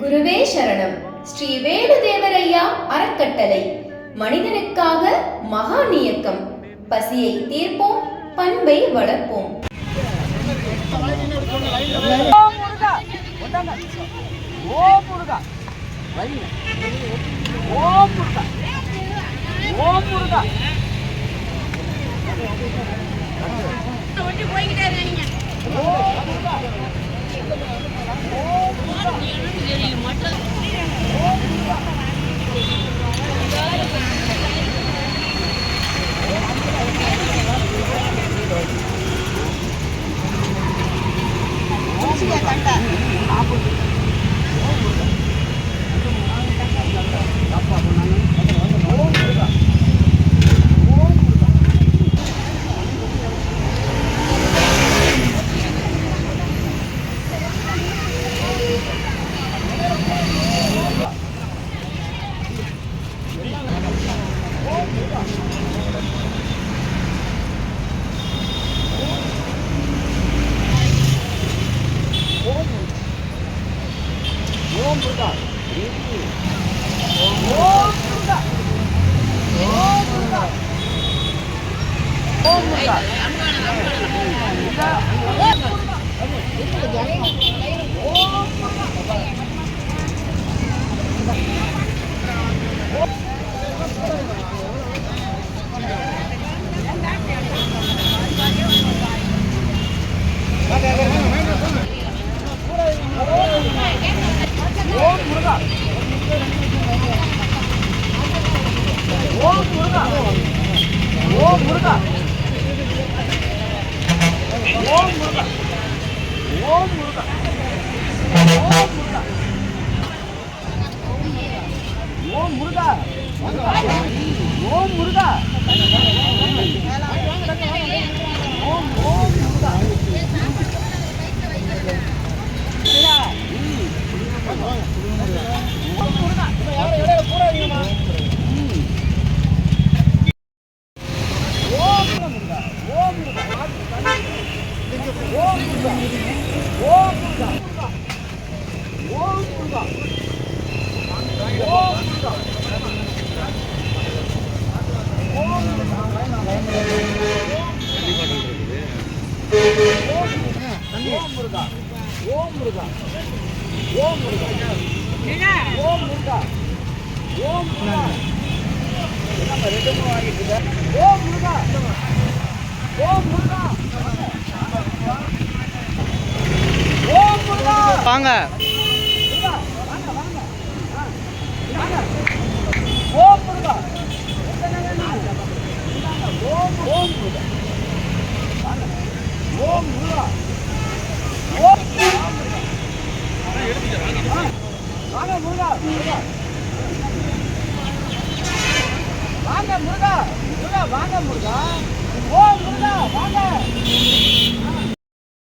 குருவே சரணம். ஸ்ரீ வேணுதேவரையா அறக்கட்டளை. மனிதனுக்காக மகா இயக்கம் பசியை தீர்ப்போம் பண்பை வளர்ப்போம். ஓம் முருகா. Durga. Om Durga. Om Durga. Om Durga. Om Durga. ஓ முருகா. ஓ முருகா. ஓ முருகா ஓ முருகா ஓ முருகா முருகா. ஓம் முருகா ஓம் முருகா ஓம் முருகா ஓம் முருகா ஓம் முருகா நம்ம ரெண்டு மூணு வாங்கிட்டு இருக்க ஓம் முருகா ஓம் முருகா ஓம் முருகா வாங்க. வாங்க. வாங்க ஓம் முருகா ஓம் ஓம் முருகா வாங்க ஓம் முருகா ஓம் முருகா. ஆ, வாங்க முருகா முருகா வாங்க முருகா முருகா வாங்க முருகா ஓ முருகா வாங்க